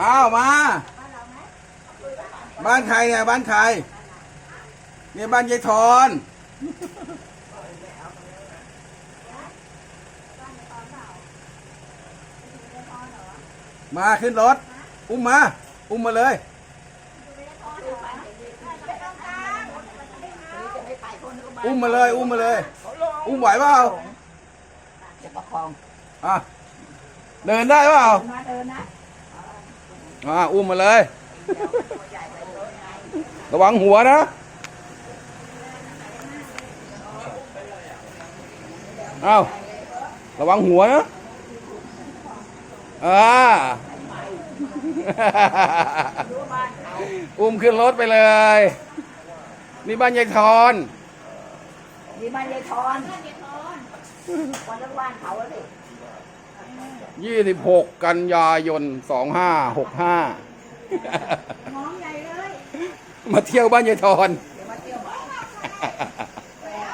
อ้าวมา บ้านใครเนี่ยบ้านใครเนี่ยบ้านยายทอนมาขึ้นรถ อุ้มมา อุ้มมาเลยอุ้มมาเลย อุ้มมาเลย อุ้มไหวเปล่าจะประคองอะเดินได้เปล่ามาเดินนะ อ่าอุ้มมาเลย ระวังหัวนะ เอาระวังหัวนะ อ่า อุ้มขึ้นรถไปเลย นี่บ้านยายทอนดีมายายทอนวันละวันเขาอะสิ26กันยายน2565น้องใหญ่เลย มาเที่ยวบ้านยายทอน เดี๋ยวมาเที่ยวบ้าน